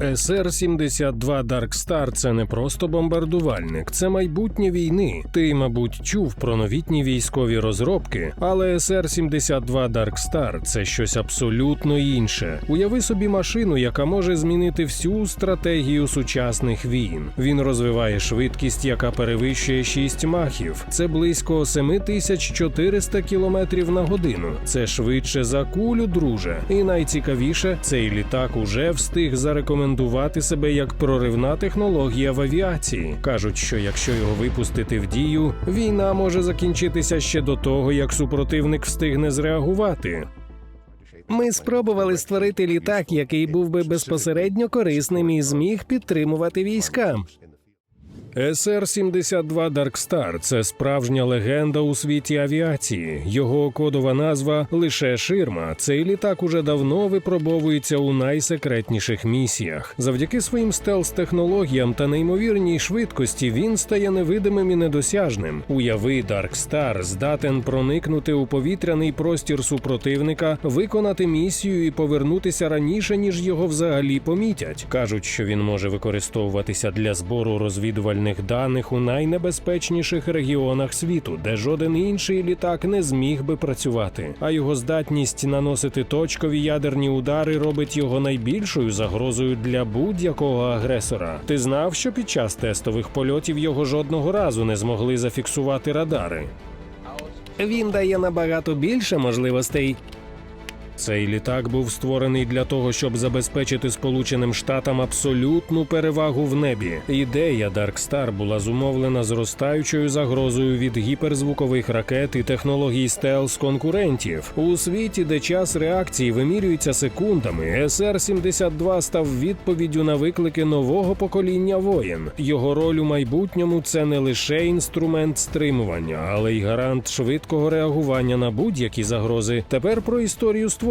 СР-72 Dark Star – це не просто бомбардувальник, це майбутнє війни. Ти, мабуть, чув про новітні військові розробки, але СР-72 Dark Star – це щось абсолютно інше. Уяви собі машину, яка може змінити всю стратегію сучасних війн. Він розвиває швидкість, яка перевищує 6 махів. Це близько 7400 км на годину. Це швидше за кулю, друже. І найцікавіше, цей літак уже встиг зарекомендувати себе як проривна технологія в авіації. кажуть, що якщо його випустити в дію, війна може закінчитися ще до того, як супротивник встигне зреагувати. Ми спробували створити літак, який був би безпосередньо корисним і зміг підтримувати війська. СР-72 Dark Star – це справжня легенда у світі авіації. Його кодова назва лише ширма. Цей літак уже давно випробовується у найсекретніших місіях. Завдяки своїм стелс-технологіям та неймовірній швидкості він стає невидимим і недосяжним. Уяви, Dark здатен проникнути у повітряний простір супротивника, виконати місію і повернутися раніше, ніж його взагалі помітять. кажуть, що він може використовуватися для збору розвідувальних даних у найнебезпечніших регіонах світу, де жоден інший літак не зміг би працювати. А його здатність наносити точкові ядерні удари робить його найбільшою загрозою для будь-якого агресора. Ти знав, що під час тестових польотів його жодного разу не змогли зафіксувати радари. Він дає набагато більше можливостей. Цей літак був створений для того, щоб забезпечити Сполученим Штатам абсолютну перевагу в небі. Ідея Star була зумовлена зростаючою загрозою від гіперзвукових ракет і технологій стелс конкурентів у світі, де час реакції вимірюється секундами. СР-72 став відповіддю на виклики нового покоління воєн. Його роль у майбутньому це не лише інструмент стримування, але й гарант швидкого реагування на будь-які загрози. Тепер про історію створення.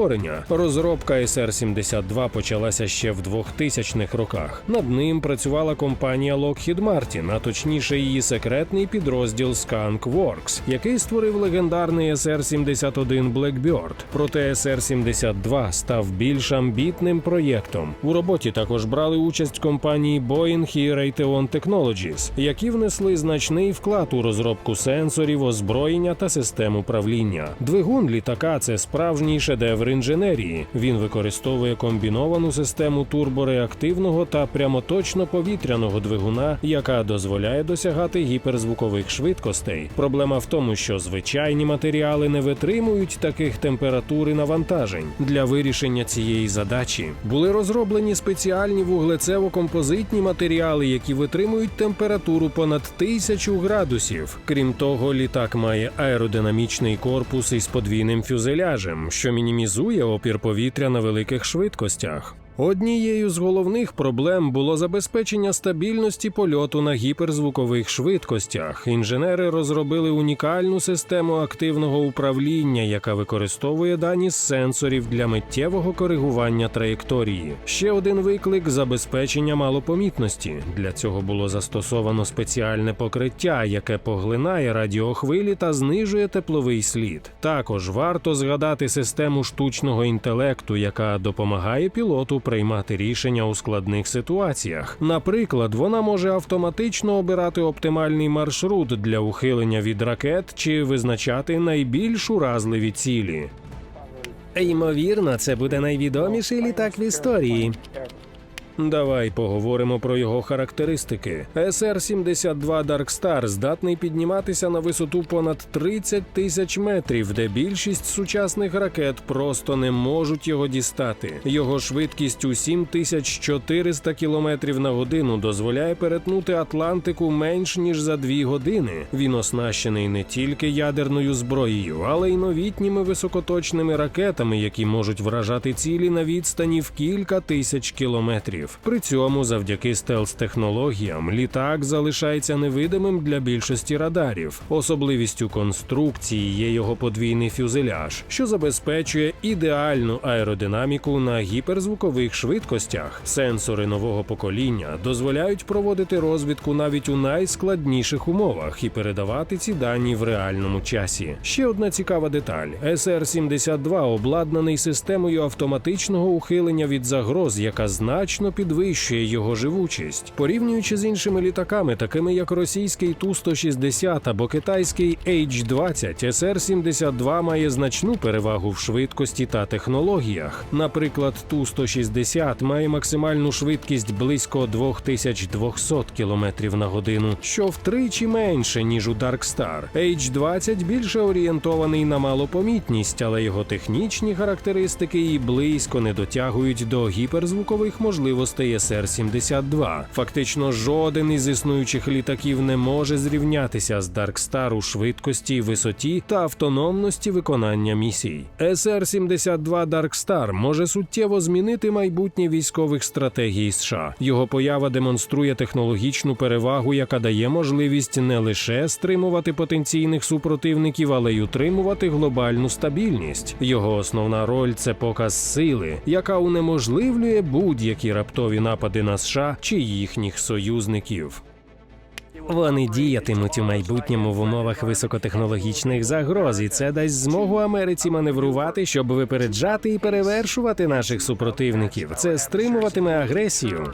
Розробка СР-72 почалася ще в 2000-х роках. Над ним працювала компанія Lockheed Martin, а точніше її секретний підрозділ Skunk Works, який створив легендарний СР-71 Blackbird. Проте СР-72 став більш амбітним проєктом. У роботі також брали участь компанії Boeing і Raytheon Technologies, які внесли значний вклад у розробку сенсорів, озброєння та систем управління. Двигун літака це справжній шедевр інженерії. Він використовує комбіновану систему турбореактивного та прямоточно повітряного двигуна, яка дозволяє досягати гіперзвукових швидкостей. Проблема в тому, що звичайні матеріали не витримують таких температур і навантажень. Для вирішення цієї задачі були розроблені спеціальні вуглецево-композитні матеріали, які витримують температуру понад тисячу градусів. Крім того, літак має аеродинамічний корпус із подвійним фюзеляжем, що мінімізує опір повітря на великих швидкостях. Однією з головних проблем було забезпечення стабільності польоту на гіперзвукових швидкостях. Інженери розробили унікальну систему активного управління, яка використовує дані з сенсорів для миттєвого коригування траєкторії. Ще один виклик забезпечення малопомітності. Для цього було застосовано спеціальне покриття, яке поглинає радіохвилі та знижує тепловий слід. Також варто згадати систему штучного інтелекту, яка допомагає пілоту приймати рішення у складних ситуаціях. Наприклад, вона може автоматично обирати оптимальний маршрут для ухилення від ракет чи визначати найбільш уразливі цілі. Ймовірно, це буде найвідоміший літак в історії. Давай поговоримо про його характеристики. СР-72 Dark Star здатний підніматися на висоту понад 30 тисяч метрів, де більшість сучасних ракет просто не можуть його дістати. Його швидкість у 7400 км на годину дозволяє перетнути Атлантику менш ніж за дві години. Він оснащений не тільки ядерною зброєю, але й новітніми високоточними ракетами, які можуть вражати цілі на відстані в кілька тисяч кілометрів. При цьому, завдяки стелс-технологіям, літак залишається невидимим для більшості радарів. Особливістю конструкції є його подвійний фюзеляж, що забезпечує ідеальну аеродинаміку на гіперзвукових швидкостях. Сенсори нового покоління дозволяють проводити розвідку навіть у найскладніших умовах і передавати ці дані в реальному часі. Ще одна цікава деталь: СР-72 обладнаний системою автоматичного ухилення від загроз, яка значно підвищує його живучість. Порівнюючи з іншими літаками, такими як російський Ту-160 або китайський H-20, СР-72 має значну перевагу в швидкості та технологіях. Наприклад, Ту-160 має максимальну швидкість близько 2200 км на годину, що втричі менше ніж у Dark Star. H-20 більше орієнтований на малопомітність, але його технічні характеристики і близько не дотягують до гіперзвукових можливостей СР-72. Фактично, жоден із існуючих літаків не може зрівнятися з Star у швидкості, висоті та автономності виконання місій. СР-72 Dark Star може суттєво змінити майбутнє військових стратегій США. Його поява демонструє технологічну перевагу, яка дає можливість не лише стримувати потенційних супротивників, але й утримувати глобальну стабільність. Його основна роль це показ сили, яка унеможливлює будь-які раптові напади на США чи їхніх союзників. Вони діятимуть у майбутньому в умовах високотехнологічних загроз, і це дасть змогу Америці маневрувати, щоб випереджати і перевершувати наших супротивників. Це стримуватиме агресію.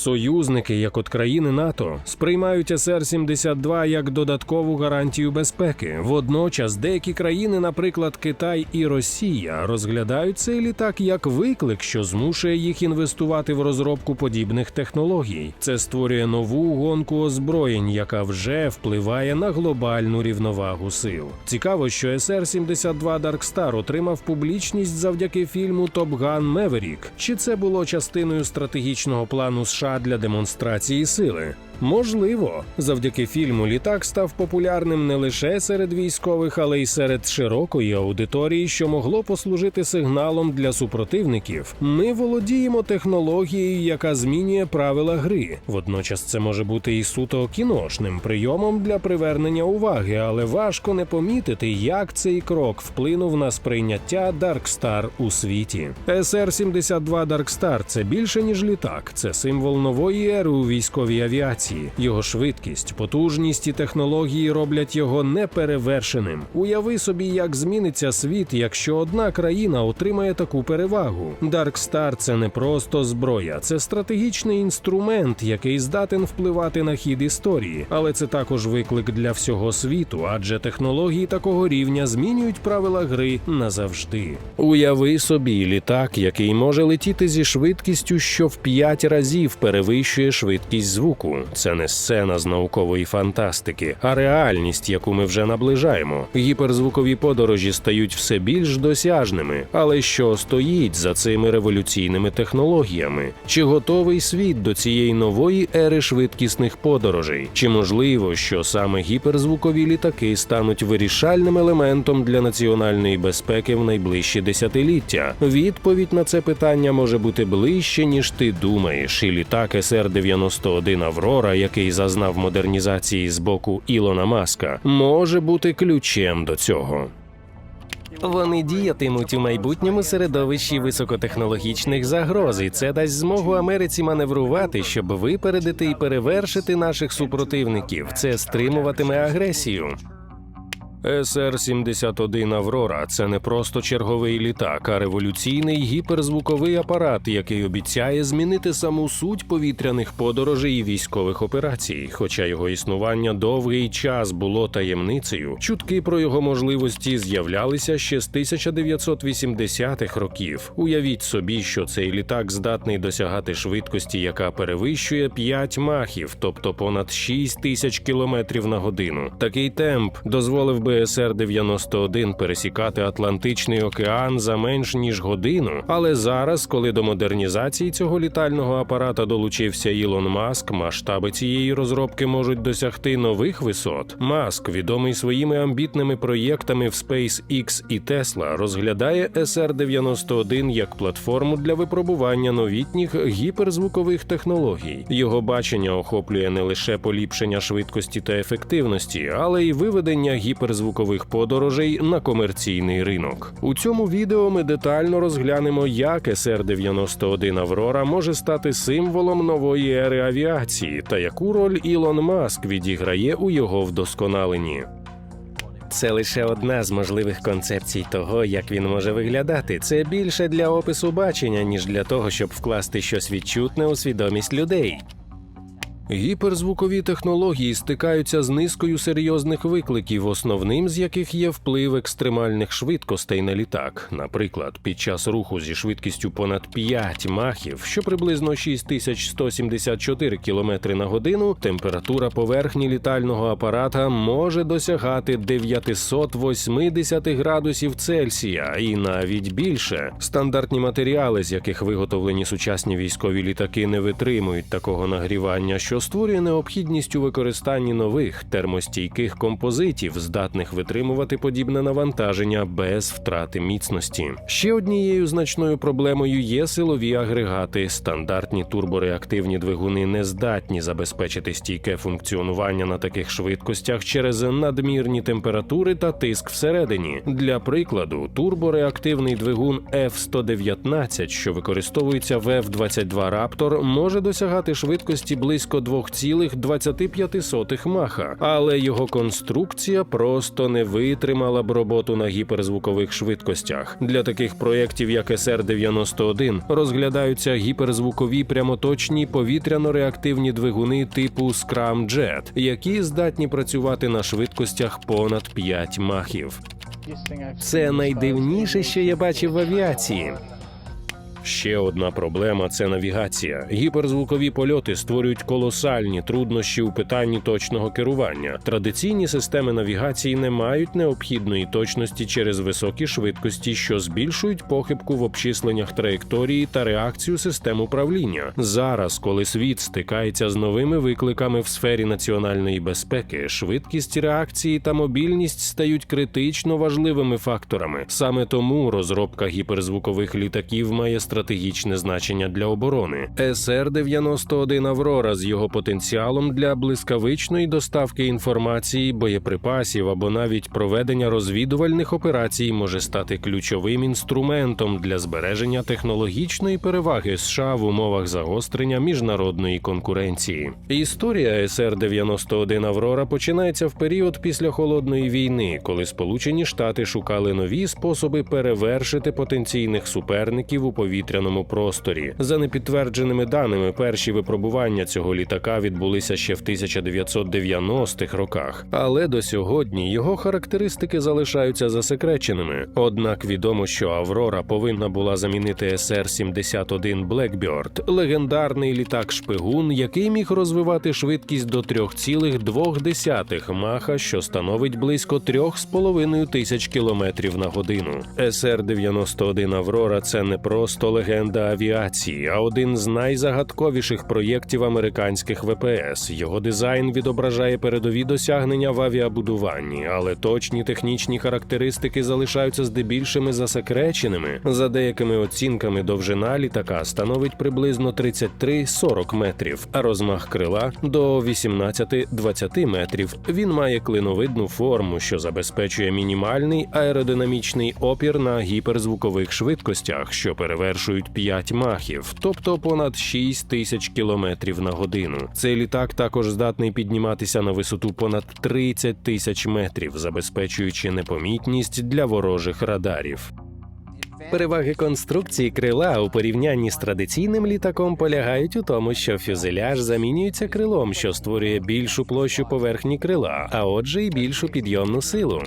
Союзники, як от країни НАТО, сприймають СР-72 як додаткову гарантію безпеки. Водночас деякі країни, наприклад, Китай і Росія, розглядають цей літак як виклик, що змушує їх інвестувати в розробку подібних технологій. Це створює нову гонку озброєнь, яка вже впливає на глобальну рівновагу сил. Цікаво, що СР-72 Dark Star отримав публічність завдяки фільму Gun Maverick. Чи це було частиною стратегічного плану США для демонстрації сили? Можливо, завдяки фільму літак став популярним не лише серед військових, але й серед широкої аудиторії, що могло послужити сигналом для супротивників. Ми володіємо технологією, яка змінює правила гри. Водночас це може бути і суто кіношним прийомом для привернення уваги, але важко не помітити, як цей крок вплинув на сприйняття Dark Star у світі. СР-72 Dark Star – це більше ніж літак, це символ нової ери у військовій авіації. Його швидкість, потужність і технології роблять його неперевершеним. Уяви собі, як зміниться світ, якщо одна країна отримає таку перевагу. Star – це не просто зброя, це стратегічний інструмент, який здатен впливати на хід історії, але це також виклик для всього світу, адже технології такого рівня змінюють правила гри назавжди. Уяви собі літак, який може летіти зі швидкістю, що в п'ять разів перевищує швидкість звуку. Це не сцена з наукової фантастики, а реальність, яку ми вже наближаємо. Гіперзвукові подорожі стають все більш досяжними. Але що стоїть за цими революційними технологіями? Чи готовий світ до цієї нової ери швидкісних подорожей? Чи можливо, що саме гіперзвукові літаки стануть вирішальним елементом для національної безпеки в найближчі десятиліття? Відповідь на це питання може бути ближче, ніж ти думаєш. І літак СР-91 Аврора, який зазнав модернізації з боку Ілона Маска, може бути ключем до цього. Вони діятимуть у майбутньому середовищі високотехнологічних загроз, і це дасть змогу Америці маневрувати, щоб випередити і перевершити наших супротивників. Це стримуватиме агресію. СР-71 Аврора це не просто черговий літак, а революційний гіперзвуковий апарат, який обіцяє змінити саму суть повітряних подорожей і військових операцій. Хоча його існування довгий час було таємницею, чутки про його можливості з'являлися ще з 1980-х років. Уявіть собі, що цей літак здатний досягати швидкості, яка перевищує 5 махів, тобто понад 6 тисяч кілометрів на годину. Такий темп дозволив би СР-91 пересікати Атлантичний океан за менш ніж годину. Але зараз, коли до модернізації цього літального апарата долучився Ілон Маск, масштаби цієї розробки можуть досягти нових висот. Маск, відомий своїми амбітними проєктами в SpaceX і Tesla, розглядає СР-91 як платформу для випробування новітніх гіперзвукових технологій. Його бачення охоплює не лише поліпшення швидкості та ефективності, але й виведення гіперзвукових подорожей на комерційний ринок. У цьому відео ми детально розглянемо, як СР-91 Аврора може стати символом нової ери авіації та яку роль Ілон Маск відіграє у його вдосконаленні. Це лише одна з можливих концепцій того, як він може виглядати. Це більше для опису бачення, ніж для того, щоб вкласти щось відчутне у свідомість людей. Гіперзвукові технології стикаються з низкою серйозних викликів, основним з яких є вплив екстремальних швидкостей на літак. Наприклад, під час руху зі швидкістю понад 5 махів, що приблизно 6174 км на годину, температура поверхні літального апарата може досягати 980 градусів Цельсія і навіть більше. Стандартні матеріали, з яких виготовлені сучасні військові літаки, не витримують такого нагрівання, що створює необхідність у використанні нових термостійких композитів, здатних витримувати подібне навантаження без втрати міцності. Ще однією значною проблемою є силові агрегати. Стандартні турбореактивні двигуни не здатні забезпечити стійке функціонування на таких швидкостях через надмірні температури та тиск всередині. Для прикладу, турбореактивний двигун F-119, що використовується в F-22 Raptor, може досягати швидкості близько 2,25 маха, але його конструкція просто не витримала б роботу на гіперзвукових швидкостях. Для таких проєктів, як СР-91, розглядаються гіперзвукові прямоточні повітряно-реактивні двигуни типу Scramjet, які здатні працювати на швидкостях понад 5 махів. Це найдивніше, що я бачив в авіації. Ще одна проблема це навігація. Гіперзвукові польоти створюють колосальні труднощі у питанні точного керування. Традиційні системи навігації не мають необхідної точності через високі швидкості, що збільшують похибку в обчисленнях траєкторії та реакцію систем управління. Зараз, коли світ стикається з новими викликами в сфері національної безпеки, швидкість реакції та мобільність стають критично важливими факторами. Саме тому розробка гіперзвукових літаків має стратегічне значення для оборони. СР-91 Аврора з його потенціалом для блискавичної доставки інформації, боєприпасів або навіть проведення розвідувальних операцій може стати ключовим інструментом для збереження технологічної переваги США в умовах загострення міжнародної конкуренції. Історія СР-91 Аврора починається в період після холодної війни, коли Сполучені Штати шукали нові способи перевершити потенційних суперників у повітряному просторі. За непідтвердженими даними, перші випробування цього літака відбулися ще в 1990-х роках, але до сьогодні його характеристики залишаються засекреченими. Однак відомо, що Аврора повинна була замінити СР-71 Blackbird, легендарний літак шпигун, який міг розвивати швидкість до 3,2 маха, що становить близько 3,5 тисяч кілометрів на годину. СР-91 Аврора це не просто легенда авіації, а один з найзагадковіших проєктів американських ВПС. Його дизайн відображає передові досягнення в авіабудуванні, але точні технічні характеристики залишаються здебільшими засекреченими. За деякими оцінками, довжина літака становить приблизно 33-40 метрів, а розмах крила до 18-20 метрів. Він має клиновидну форму, що забезпечує мінімальний аеродинамічний опір на гіперзвукових швидкостях, що перевершують 5 махів, тобто понад 6 тисяч кілометрів на годину. Цей літак також здатний підніматися на висоту понад 30 тисяч метрів, забезпечуючи непомітність для ворожих радарів. Переваги конструкції крила у порівнянні з традиційним літаком полягають у тому, що фюзеляж замінюється крилом, що створює більшу площу поверхні крила, а отже, й більшу підйомну силу.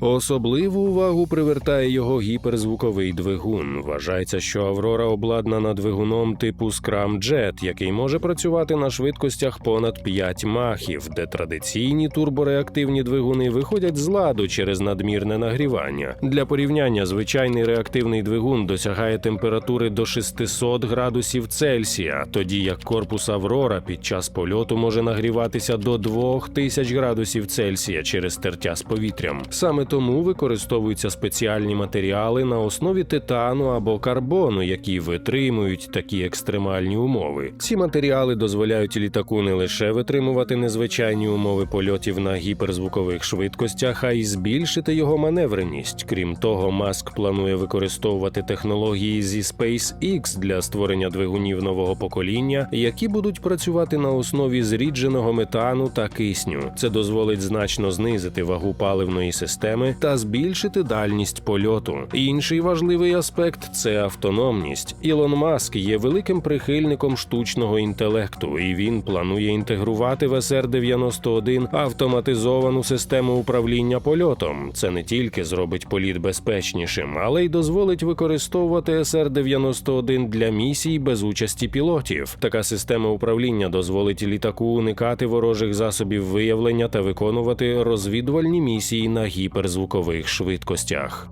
Особливу увагу привертає його гіперзвуковий двигун. Вважається, що Аврора обладнана двигуном типу Scramjet, який може працювати на швидкостях понад 5 махів, де традиційні турбореактивні двигуни виходять з ладу через надмірне нагрівання. Для порівняння звичайний реактивний двигун досягає температури до 600 градусів Цельсія, тоді як корпус Аврора під час польоту може нагріватися до 2000 градусів Цельсія через тертя з повітрям. Саме тому використовуються спеціальні матеріали на основі титану або карбону, які витримують такі екстремальні умови. Ці матеріали дозволяють літаку не лише витримувати незвичайні умови польотів на гіперзвукових швидкостях, а й збільшити його маневреність. Крім того, Маск планує використовувати технології зі SpaceX для створення двигунів нового покоління, які будуть працювати на основі зрідженого метану та кисню. Це дозволить значно знизити вагу паливної системи та збільшити дальність польоту. Інший важливий аспект це автономність. Ілон Маск є великим прихильником штучного інтелекту, і він планує інтегрувати в СР-91 автоматизовану систему управління польотом. Це не тільки зробить політ безпечнішим, але й дозволить використовувати СР-91 для місій без участі пілотів. Така система управління дозволить літаку уникати ворожих засобів виявлення та виконувати розвідувальні місії на гіперзвукових швидкостях.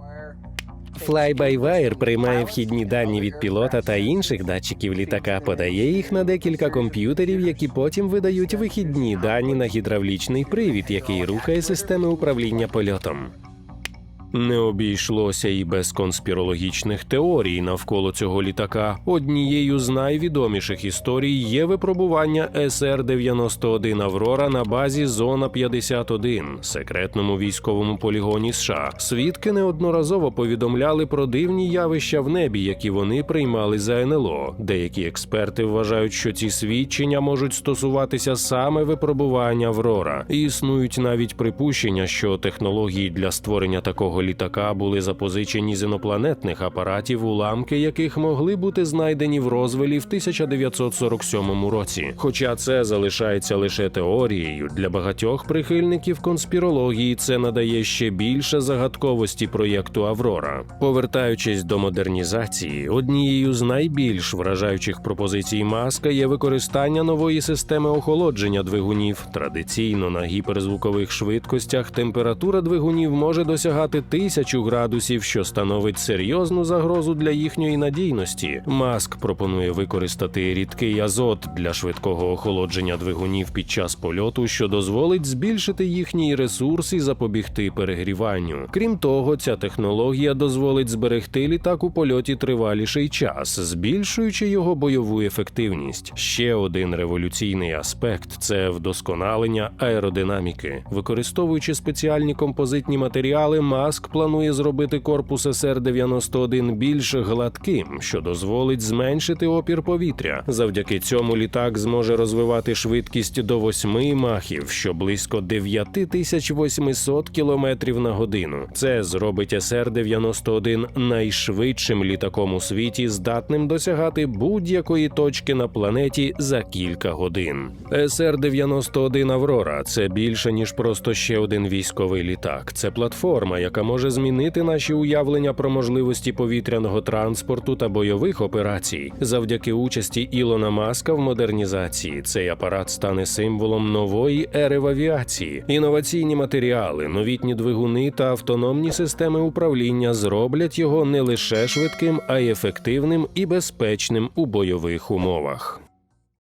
Fly-by-Wire приймає вхідні дані від пілота та інших датчиків літака, подає їх на декілька комп'ютерів, які потім видають вихідні дані на гідравлічний привід, який рухає системи управління польотом. Не обійшлося і без конспірологічних теорій навколо цього літака. Однією з найвідоміших історій є випробування СР-91 Аврора на базі Зона 51, секретному військовому полігоні США. Свідки неодноразово повідомляли про дивні явища в небі, які вони приймали за НЛО. Деякі експерти вважають, що ці свідчення можуть стосуватися саме випробування Аврора. Існують навіть припущення, що технології для створення такого літака були запозичені з інопланетних апаратів, уламки яких могли бути знайдені в Розвелі в 1947 році. Хоча це залишається лише теорією, для багатьох прихильників конспірології це надає ще більше загадковості проєкту Аврора. Повертаючись до модернізації, однією з найбільш вражаючих пропозицій маска є використання нової системи охолодження двигунів. Традиційно на гіперзвукових швидкостях температура двигунів може досягати тисячу градусів, що становить серйозну загрозу для їхньої надійності. Маск пропонує використати рідкий азот для швидкого охолодження двигунів під час польоту, що дозволить збільшити їхній ресурс і запобігти перегріванню. Крім того, ця технологія дозволить зберегти літак у польоті триваліший час, збільшуючи його бойову ефективність. Ще один революційний аспект це вдосконалення аеродинаміки. Використовуючи спеціальні композитні матеріали, Маск планує зробити корпус СР-91 більш гладким, що дозволить зменшити опір повітря. Завдяки цьому літак зможе розвивати швидкість до 8 махів, що близько 9800 км на годину. Це зробить СР-91 найшвидшим літаком у світі, здатним досягати будь-якої точки на планеті за кілька годин. СР-91 Аврора це більше ніж просто ще один військовий літак. Це платформа, яка може змінити наші уявлення про можливості повітряного транспорту та бойових операцій. Завдяки участі Ілона Маска в модернізації цей апарат стане символом нової ери в авіації. Інноваційні матеріали, новітні двигуни та автономні системи управління зроблять його не лише швидким, а й ефективним і безпечним у бойових умовах.